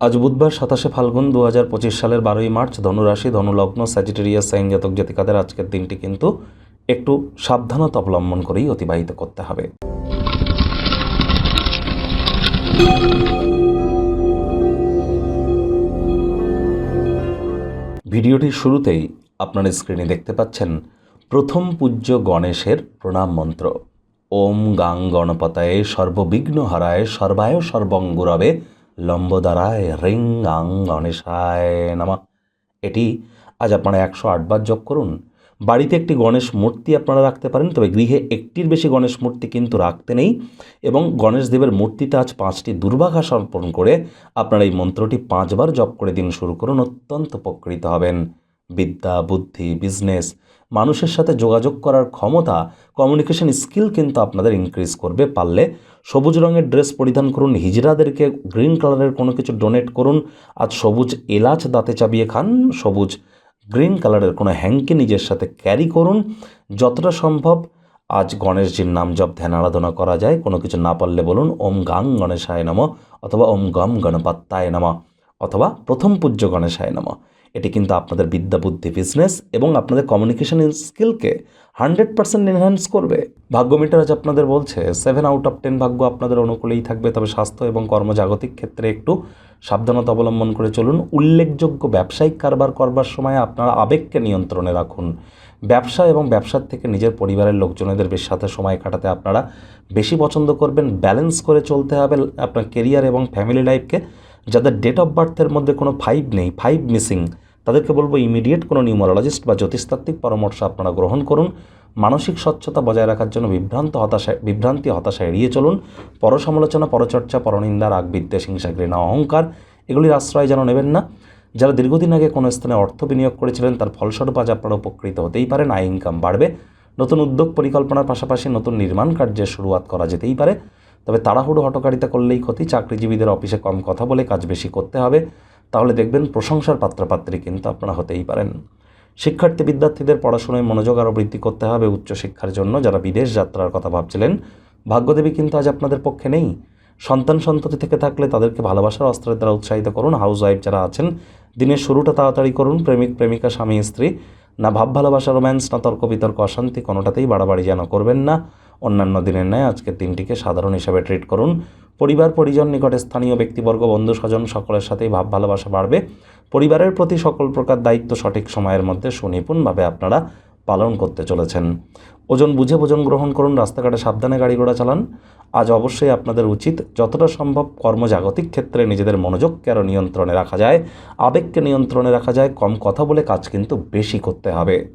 আজ বুধবার সাতাশে ফাল্গুন দু হাজার পঁচিশ সালের বারোই মার্চ ধনুরাশি, ধনুলগ্ন, স্যাজিটেরিয়াস সাইন জাতক জাতিকাদের আজকের দিনটি কিন্তু একটু সাবধানতা অবলম্বন করেই অতিবাহিত করতে হবে। ভিডিওটির শুরুতেই আপনারা স্ক্রিনে দেখতে পাচ্ছেন প্রথম পূজ্য গণেশের প্রণাম মন্ত্র। ওম গাং গণপতায় সর্ববিঘ্ন হারায় সর্বায় সর্বঙ্গুরবে লম্বদারায় রিং গাং গণেশায় নামা। এটি আজ আপনারা একশো আটবার যোগ করুন। বাড়িতে একটি গণেশ মূর্তি আপনারা রাখতে পারেন, তবে গৃহে একটির বেশি গণেশ মূর্তি কিন্তু রাখতে নেই এবং গণেশ দেবের মূর্তিতে আজ পাঁচটি দুর্ভাগা সমর্পণ করে আপনারা এই মন্ত্রটি পাঁচবার জপ করে দিন শুরু করুন, অত্যন্ত উপকৃত হবেন। বিদ্যা, বুদ্ধি, বিজনেস মানুষের সাথে যোগাযোগ করার ক্ষমতা কমিউনিকেশন স্কিল কিন্তু আপনাদের ইনক্রিজ করবে। পারলে সবুজ রঙের ড্রেস পরিধান করুন, হিজড়াদেরকে গ্রিন কালারের কোনো কিছু ডোনেট করুন আজ সবুজ এলাচ দাঁতে চাবিয়ে খান, সবুজ গ্রিন কালারের কোনো হ্যাংকে নিজের সাথে ক্যারি করুন, যতটা সম্ভব। আজ গণেশজির নাম জপ ধ্যান আরাধনা করা যায়, কোনো কিছু না পারলে বলুন, ওম গাং গণেশায় নম, অথবা ওম গম গণপাত্তায় নম, অথবা প্রথম পূজ্য গণেশায় নম। এটি কিন্তু আপনাদের বিদ্যা, বুদ্ধি বিজনেস এবং আপনাদের কমিউনিকেশন স্কিলকে হান্ড্রেড পার্সেন্ট এনহ্যান্স করবে। ভাগ্য মিটার আজ আপনাদের বলছে সেভেন আউট অফ টেন ভাগ্য আপনাদের অনুকূলেই থাকবে, তবে স্বাস্থ্য এবং কর্মজাগতিক ক্ষেত্রে একটু সাবধানতা অবলম্বন করে চলুন। উল্লেখযোগ্য ব্যবসায়িক কারবার করবার সময় আপনারা আবেগকে নিয়ন্ত্রণে রাখুন। ব্যবসা এবং ব্যবসার থেকে নিজের পরিবারের লোকজনেদের বেশ সাথে সময় কাটাতে আপনারা বেশি পছন্দ করবেন। ব্যালেন্স করে চলতে হবে আপনার কেরিয়ার এবং ফ্যামিলি লাইফকে যাদের ডেট অফ বার্থের মধ্যে কোনো ফাইভ নেই ফাইভ মিসিং তাদেরকে বলব ইমিডিয়েট কোনো নিউমোরোলজিস্ট বা জ্যোতিষতাত্ত্বিক পরামর্শ আপনারা গ্রহণ করুন। মানসিক স্বচ্ছতা বজায় রাখার জন্য বিভ্রান্ত হতাশা, বিভ্রান্তি হতাশা এড়িয়ে চলুন। পরসমালোচনা, পরচর্চা, পরনিন্দা, রাগ, বিদ্বেষ, হিংসা, ঘৃণা, অহংকার, এগুলির আশ্রয় যেন নেবেন না। যারা দীর্ঘদিন আগে কোনো স্থানে অর্থ বিনিয়োগ করেছিলেন, তার ফলস্বরূপ আজ আপনারা উপকৃত হতেই পারেন, আয় ইনকাম বাড়বে। নতুন উদ্যোগ পরিকল্পনার পাশাপাশি নতুন নির্মাণ কার্যের শুরুয়াত করা যেতেই পারে। তবে তাড়াহুড়ো হটকারিতা করলেই ক্ষতি। চাকরিজীবীদের অফিসে কম কথা বলে কাজ বেশি করতে হবে। তাহলে দেখবেন প্রশংসার পাত্রপাত্রী কিন্তু আপনারা হতেই পারেন। শিক্ষার্থী বিদ্যার্থীদের পড়াশোনায় মনোযোগ আরও বৃদ্ধি করতে হবে উচ্চশিক্ষার জন্য। যারা বিদেশ যাত্রার কথা ভাবছিলেন, ভাগ্যদেবী কিন্তু আজ আপনাদের পক্ষে নেই। সন্তান সন্ততি থেকে থাকলে তাদেরকে ভালোবাসার অস্ত্রের দ্বারা উৎসাহিত করুন। হাউস ওয়াইফ যারা আছেন, দিনের শুরুটা তাড়াতাড়ি করুন। প্রেমিক, প্রেমিকা, স্বামী, স্ত্রী, না ভাব, ভালোবাসা, রোম্যান্স, না তর্ক, বিতর্ক, অশান্তি, কোনোটাতেই বাড়াবাড়ি যেন করবেন না। অন্যান্য দিনের ন্যায় আজকের দিনটিকে সাধারণ হিসাবে ট্রিট করুন। পরিবার, পরিজন নিকটে স্থানীয় ব্যক্তিবর্গ, বন্ধু, স্বজন সকলের সাথেই ভাব, ভালোবাসা বাড়বে। পরিবারের প্রতি সকল প্রকার দায়িত্ব সঠিক সময়ের মধ্যে সুনিপুণভাবে আপনারা পালন করতে চলেছেন। ওজন বুঝে ভোজন গ্রহণ করুন, রাস্তাঘাটে সাবধানে গাড়ি ঘোড়া চালান। আজ অবশ্যই আপনাদের উচিত যতটা সম্ভব কর্মজাগতিক ক্ষেত্রে নিজেদের মনোযোগকে আরও নিয়ন্ত্রণে রাখা যায়, আবেগকে নিয়ন্ত্রণে রাখা যায়, কম কথা বলে কাজ কিন্তু বেশি করতে হবে।